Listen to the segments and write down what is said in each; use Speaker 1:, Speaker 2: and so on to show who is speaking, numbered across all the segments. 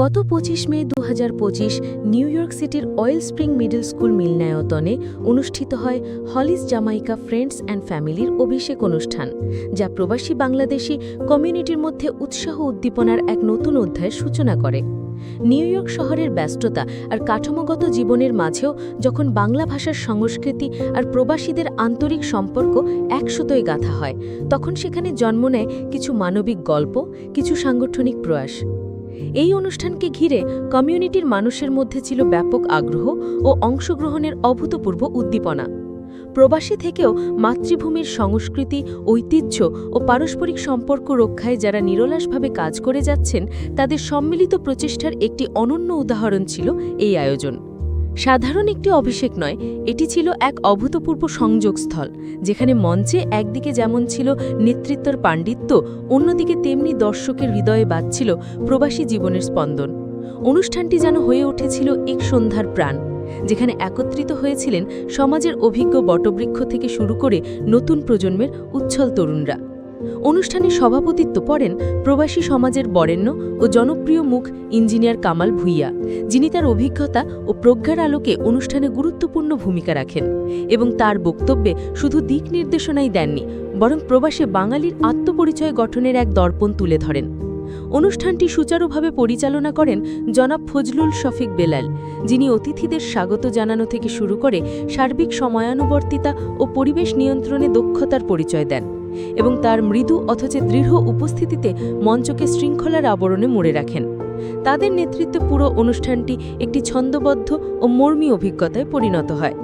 Speaker 1: গত পঁচিশ মে দু নিউ ইয়র্ক সিটির অয়েল স্প্রিং মিডল স্কুল মিলনায়তনে অনুষ্ঠিত হয় হলিস জামাইকা ফ্রেন্ডস অ্যান্ড ফ্যামিলির অভিষেক অনুষ্ঠান, যা প্রবাসী বাংলাদেশি কমিউনিটির মধ্যে উৎসাহ উদ্দীপনার এক নতুন অধ্যায়ের সূচনা করে। নিউ ইয়র্ক শহরের ব্যস্ততা আর কাঠামোগত জীবনের মাঝেও যখন বাংলা ভাষার সংস্কৃতি আর প্রবাসীদের আন্তরিক সম্পর্ক একসুতোয় গাথা হয়, তখন সেখানে জন্ম নেয় কিছু মানবিক গল্প, কিছু সাংগঠনিক প্রয়াস। এই অনুষ্ঠানকে ঘিরে কমিউনিটির মানুষের মধ্যে ছিল ব্যাপক আগ্রহ ও অংশগ্রহণের অভূতপূর্ব উদ্দীপনা। প্রবাসী থেকেও মাতৃভূমির সংস্কৃতি, ঐতিহ্য ও পারস্পরিক সম্পর্ক রক্ষায় যারা নিরলাসভাবে কাজ করে যাচ্ছেন, তাদের সম্মিলিত প্রচেষ্টার একটি অনন্য উদাহরণ ছিল এই আয়োজন। সাধারণ একটি অভিষেক নয়, এটি ছিল এক অভূতপূর্ব সংযোগস্থল, যেখানে মঞ্চে একদিকে যেমন ছিল নেতৃত্বর পাণ্ডিত্য, অন্যদিকে তেমনি দর্শকের হৃদয়ে বাজছিল প্রবাসী জীবনের স্পন্দন। অনুষ্ঠানটি যেন হয়ে উঠেছিল এক সন্ধ্যার প্রাণ, যেখানে একত্রিত হয়েছিলেন সমাজের অভিজ্ঞ বটবৃক্ষ থেকে শুরু করে নতুন প্রজন্মের উচ্ছল তরুণরা। অনুষ্ঠানে সভাপতিত্ব পড়েন প্রবাসী সমাজের বরেণ্য ও জনপ্রিয় মুখ ইঞ্জিনিয়ার কামাল ভুইয়া, যিনি তার অভিজ্ঞতা ও প্রজ্ঞার আলোকে অনুষ্ঠানে গুরুত্বপূর্ণ ভূমিকা রাখেন এবং তার বক্তব্যে শুধু দিক নির্দেশনাই দেননি, বরং প্রবাসে বাঙালির আত্মপরিচয় গঠনের এক দর্পণ তুলে ধরেন। অনুষ্ঠানটি সুচারুভাবে পরিচালনা করেন জনাব ফজলুল শফিক বেলাল, যিনি অতিথিদের স্বাগত জানানো থেকে শুরু করে সার্বিক সময়ানুবর্তিতা ও পরিবেশ নিয়ন্ত্রণে দক্ষতার পরিচয় দেন। এবং তার মৃদু অথচ দৃঢ় উপস্থিতিতে মঞ্চকে শৃঙ্খলার আবরণে মুড়ে রাখেন। তাদের নেতৃত্বে পুরো অনুষ্ঠানটি একটি ছন্দবদ্ধ ও মর্মী অভিজ্ঞতায় পরিণত হয়।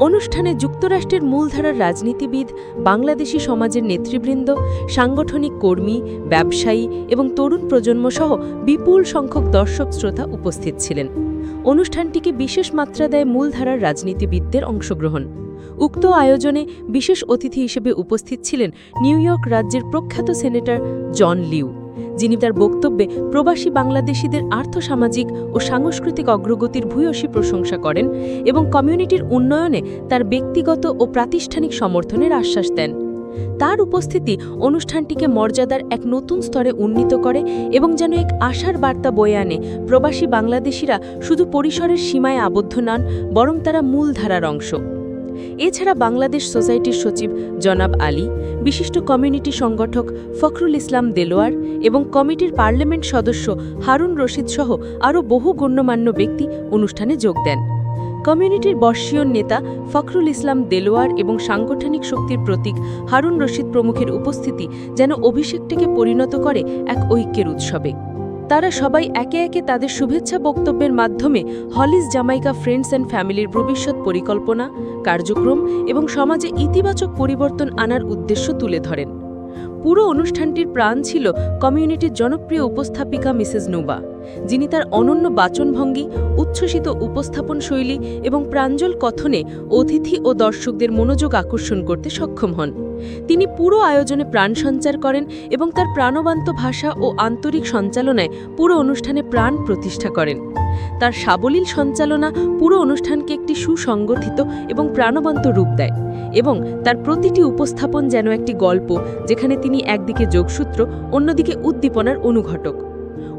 Speaker 1: অনুষ্ঠানে যুক্তরাষ্ট্রের মূলধারার রাজনীতিবিদ, বাংলাদেশি সমাজের নেতৃবৃন্দ, সাংগঠনিক কর্মী, ব্যবসায়ী এবং তরুণ প্রজন্মসহ বিপুল সংখ্যক দর্শক শ্রোতা উপস্থিত ছিলেন। অনুষ্ঠানটিকে বিশেষ মাত্রা দেয় মূলধারার রাজনীতিবিদদের অংশগ্রহণ। উক্ত আয়োজনে বিশেষ অতিথি হিসেবে উপস্থিত ছিলেন নিউ ইয়র্ক রাজ্যের প্রখ্যাত সেনেটর জন লিউ, যিনি তার বক্তব্যে প্রবাসী বাংলাদেশিদের আর্থসামাজিক ও সাংস্কৃতিক অগ্রগতির ভূয়সী প্রশংসা করেন এবং কমিউনিটির উন্নয়নে তার ব্যক্তিগত ও প্রাতিষ্ঠানিক সমর্থনের আশ্বাস দেন। তার উপস্থিতি অনুষ্ঠানটিকে মর্যাদার এক নতুন স্তরে উন্নীত করে এবং যেন এক আশার বার্তা বয়ে আনে, প্রবাসী বাংলাদেশিরা শুধু পরিসরের সীমায় আবদ্ধ নন, বরং তারা মূলধারার অংশ। এছাড়া বাংলাদেশ সোসাইটির সচিব জনাব আলী, বিশিষ্ট কমিউনিটি সংগঠক ফখরুল ইসলাম দেলোয়ার এবং কমিটির পার্লামেন্ট সদস্য হারুন রশিদ সহ আরও বহু গণ্যমান্য ব্যক্তি অনুষ্ঠানে যোগ দেন। কমিউনিটির বর্ষীয় নেতা ফখরুল ইসলাম দেলোয়ার এবং সাংগঠনিক শক্তির প্রতীক হারুন রশিদ প্রমুখের উপস্থিতি যেন অভিষেকটিকে পরিণত করে এক ঐক্যের উৎসবে। তারা সবাই একে একে তাদের শুভেচ্ছা বক্তব্যের মাধ্যমে হলিস জামাইকা ফ্রেন্ডস অ্যান্ড ফ্যামিলির ভবিষ্যৎ পরিকল্পনা, কার্যক্রম এবং সমাজে ইতিবাচক পরিবর্তন আনার উদ্দেশ্য তুলে ধরেন। পুরো অনুষ্ঠানটির প্রাণ ছিল কমিউনিটির জনপ্রিয় উপস্থাপিকা মিসেস নুবা যিনি তার অনন্য বাচনভঙ্গি, উচ্ছ্বসিত উপস্থাপন শৈলী এবং প্রাঞ্জল কথনে অতিথি ও দর্শকদের মনোযোগ আকর্ষণ করতে সক্ষম হন। তিনি পুরো আয়োজনে প্রাণ সঞ্চার করেন এবং তার প্রাণবন্ত ভাষা ও আন্তরিক সঞ্চালনায় পুরো অনুষ্ঠানে প্রাণ প্রতিষ্ঠা করেন। তার সাবলীল সঞ্চালনা পুরো অনুষ্ঠানকে একটি সুসংগঠিত এবং প্রাণবন্ত রূপ দেয় এবং তার প্রতিটি উপস্থাপন যেন একটি গল্প যেখানে তিনি একদিকে যোগসূত্র, অন্যদিকে উদ্দীপনার অনুঘটক।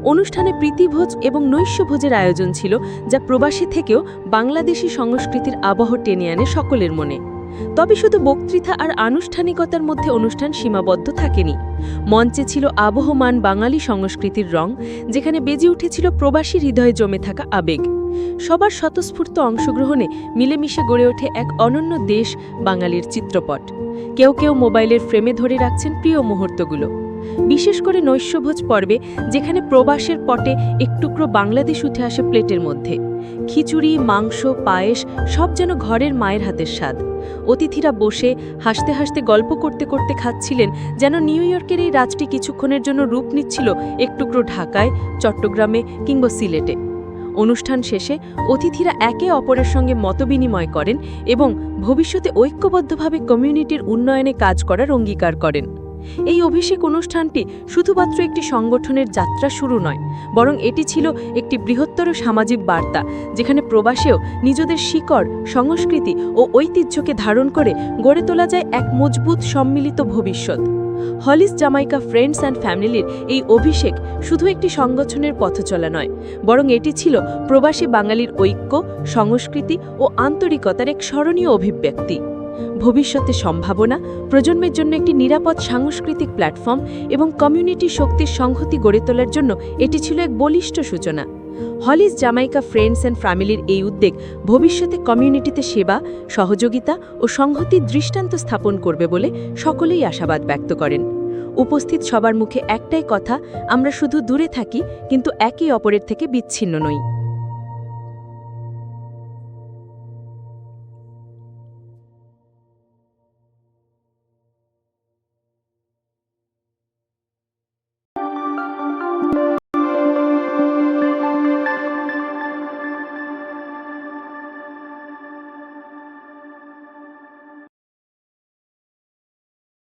Speaker 1: অনুষ্ঠানে প্রীতিভোজ এবং নৈশ্যভোজের আয়োজন ছিল যা প্রবাসী থেকেও বাংলাদেশি সংস্কৃতির আবহ টেনে আনে সকলের মনে। তবে শুধু বক্তৃতা আর আনুষ্ঠানিকতার মধ্যে অনুষ্ঠান সীমাবদ্ধ থাকেনি। মঞ্চে ছিল আবহমান বাঙালি সংস্কৃতির রং, যেখানে বেজে উঠেছিল প্রবাসী হৃদয়ে জমে থাকা আবেগ। সবার স্বতঃস্ফূর্ত অংশগ্রহণে মিলেমিশে গড়ে ওঠে এক অনন্য দেশ বাঙালির চিত্রপট। কেউ কেউ মোবাইলের ফ্রেমে ধরে রাখছেন প্রিয় মুহূর্তগুলো। বিশেষ করে নৈশ্যভোজ পর্বে, যেখানে প্রবাসের পটে একটুকরো বাংলাদেশ উঠে আসে প্লেটের মধ্যে। খিচুড়ি, মাংস, পায়েস সব যেন ঘরের মায়ের হাতের স্বাদ। অতিথিরা বসে হাসতে হাসতে গল্প করতে করতে খাচ্ছিলেন, যেন নিউ ইয়র্কের এই রাজটি কিছুক্ষণের জন্য রূপ নিচ্ছিল একটুকরো ঢাকায়, চট্টগ্রামে কিংবা সিলেটে। অনুষ্ঠান শেষে অতিথিরা একে অপরের সঙ্গে মতবিনিময় করেন এবং ভবিষ্যতে ঐক্যবদ্ধভাবে কমিউনিটির উন্নয়নে কাজ করার অঙ্গীকার করেন। এই অভিষেক অনুষ্ঠানটি শুধুমাত্র একটি সংগঠনের যাত্রা শুরু নয়, বরং এটি ছিল একটি বৃহত্তর সামাজিক বার্তা, যেখানে প্রবাসেও নিজেদের শিকড়, সংস্কৃতি ও ঐতিহ্যকে ধারণ করে গড়ে তোলা যায় এক মজবুত সম্মিলিত ভবিষ্যৎ। হলিস জামাইকা ফ্রেন্ডস অ্যান্ড ফ্যামিলির এই অভিষেক শুধু একটি সংগঠনের পথচলা নয়, বরং এটি ছিল প্রবাসী বাঙালির ঐক্য, সংস্কৃতি ও আন্তরিকতার এক স্মরণীয় অভিব্যক্তি। ভবিষ্যতে সম্ভাবনা, প্রজন্মের জন্য একটি নিরাপদ সাংস্কৃতিক প্ল্যাটফর্ম এবং কমিউনিটি শক্তির সংহতি গড়ে তোলার জন্য এটি ছিল এক বলিষ্ঠ সূচনা। হলিস জামাইকা ফ্রেন্ডস অ্যান্ড ফ্যামিলির এই উদ্যোগ ভবিষ্যতে কমিউনিটিতে সেবা, সহযোগিতা ও সংহতির দৃষ্টান্ত স্থাপন করবে বলে সকলেই আশাবাদ ব্যক্ত করেন। উপস্থিত সবার মুখে একটাই কথা, আমরা শুধু দূরে থাকি, কিন্তু একে অপরের থেকে বিচ্ছিন্ন নই।